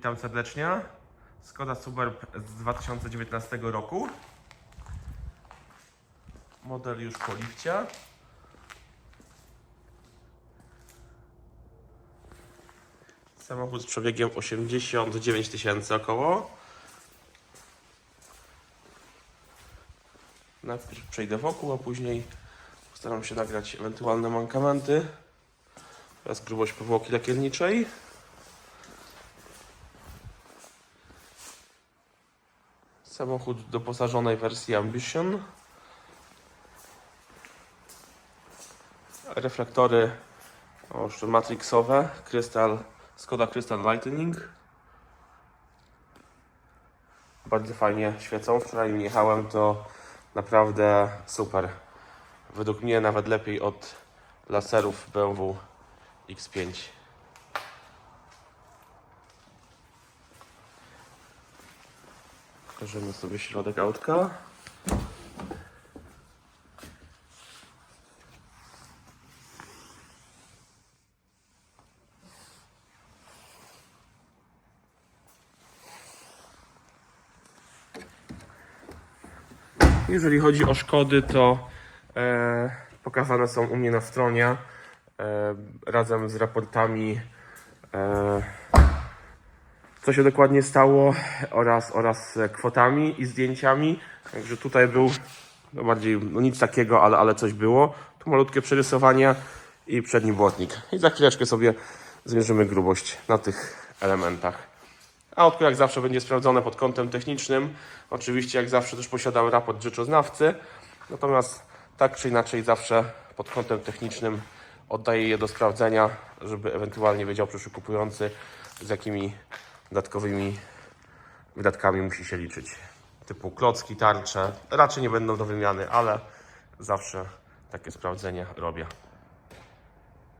Witam serdecznie. Skoda Superb z 2019 roku. Model już po lifcie. Samochód z przebiegiem 89 tysięcy około. Najpierw przejdę wokół, a później postaram się nagrać ewentualne mankamenty oraz grubość powłoki lakierniczej. Samochód doposażonej wersji Ambition. Reflektory już matrixowe. Krystal, Skoda Crystal Lightning. Bardzo fajnie świecą. Wczoraj nim jechałem, to naprawdę super. Według mnie nawet lepiej od laserów BMW X5. Pokażemy sobie środek autka. Jeżeli chodzi o Szkody, to e, pokazane są u mnie na stronie e, razem z raportami e, co się dokładnie stało oraz, oraz kwotami i zdjęciami. Także tutaj był no bardziej, no nic takiego, ale, ale coś było. Tu malutkie przerysowanie i przedni błotnik. I za chwileczkę sobie zmierzymy grubość na tych elementach. Autko jak zawsze będzie sprawdzone pod kątem technicznym. Oczywiście jak zawsze też posiadam raport rzeczoznawcy. Natomiast tak czy inaczej zawsze pod kątem technicznym oddaję je do sprawdzenia, żeby ewentualnie wiedział przyszły kupujący z jakimi dodatkowymi wydatkami musi się liczyć. Typu klocki, tarcze. Raczej nie będą do wymiany, ale zawsze takie sprawdzenie robię.